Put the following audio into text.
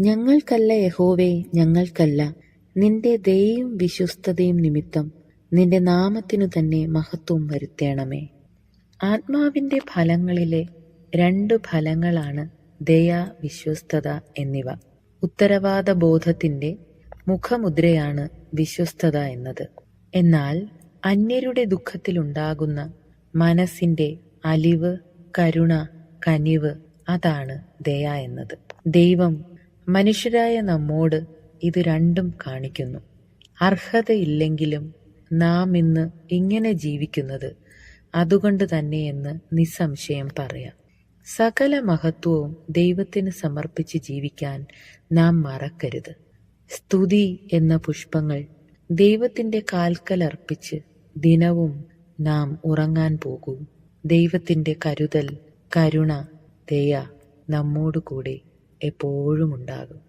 ഞങ്ങൾക്കല്ല യഹോവേ ഞങ്ങൾക്കല്ല. നിന്റെ ദയയും വിശ്വസ്തതയും നിമിത്തം നിന്റെ നാമത്തിനു തന്നെ മഹത്വം വരുത്തേണമേ. ആത്മാവിന്റെ ഫലങ്ങളിലെ രണ്ട് ഫലങ്ങളാണ് ദയ വിശ്വസ്തത എന്നിവ. ഉത്തരവാദ ബോധത്തിന്റെ മുഖമുദ്രയാണ് വിശ്വസ്തത എന്നത്. എന്നാൽ അന്യരുടെ ദുഃഖത്തിലുണ്ടാകുന്ന മനസ്സിന്റെ അലിവ് കരുണ കനിവ് അതാണ് ദയ എന്നത്. ദൈവം മനുഷ്യരായ നമ്മോട് ഇത് രണ്ടും കാണിക്കുന്നു. അർഹതയില്ലെങ്കിലും നാം ഇന്ന് ഇങ്ങനെ ജീവിക്കുന്നത് അതുകൊണ്ട് തന്നെയെന്ന് നിസ്സംശയം പറയാം. സകല മഹത്വവും ദൈവത്തിന് സമർപ്പിച്ച് ജീവിക്കാൻ നാം മറക്കരുത്. സ്തുതി എന്ന പുഷ്പങ്ങൾ ദൈവത്തിന്റെ കാൽക്കലർപ്പിച്ച് ദിനവും നാം ഉറങ്ങാൻ പോകൂ. ദൈവത്തിന്റെ കരുതൽ കരുണ ദയ നമ്മോടുകൂടെ എപ്പോഴും ഉണ്ടാകും.